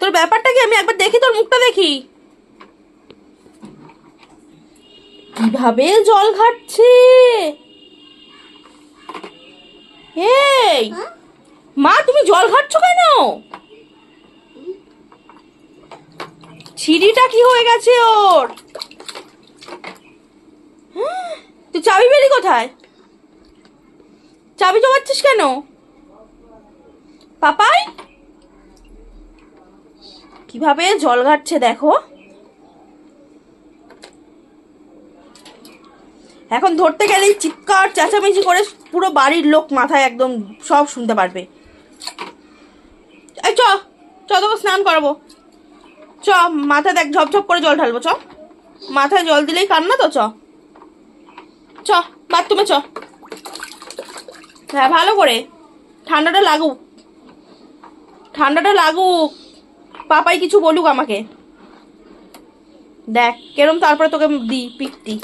তোর ব্যাপারটা কি? আমি একবার দেখি তোর মুখটা দেখি। কীভাবে জল ঘাটছে? এই, মা, তুমি জল ঘাটছো কেন? ছিঁড়িটা কি হয়ে গেছে ওর? তুই চাবি বেরি কোথায়? চাবি জমাচ্ছিস কেন? পাপাই? কীভাবে জল ঘাটছে দেখো। এখন ধরতে গেলেই চিৎকার, চেঁচামেচি করে পুরো বাড়ির লোক মাথায় একদম সব শুনতে পারবে। এই চ চ, তোকে স্নান করাবো। চ, মাথায় দেখ, ঝপঝপ করে জল ঢালবো, চ। মাথায় জল দিলেই কান্না তো, চ। চ, বাথরুমে চ। হ্যাঁ ভালো করে। ঠান্ডাটা লাগুক। ঠান্ডাটা লাগুক। পাপাই কিছু বলুক আমাকে। দেখ কেরম তারপরে তোকে দি পিকটি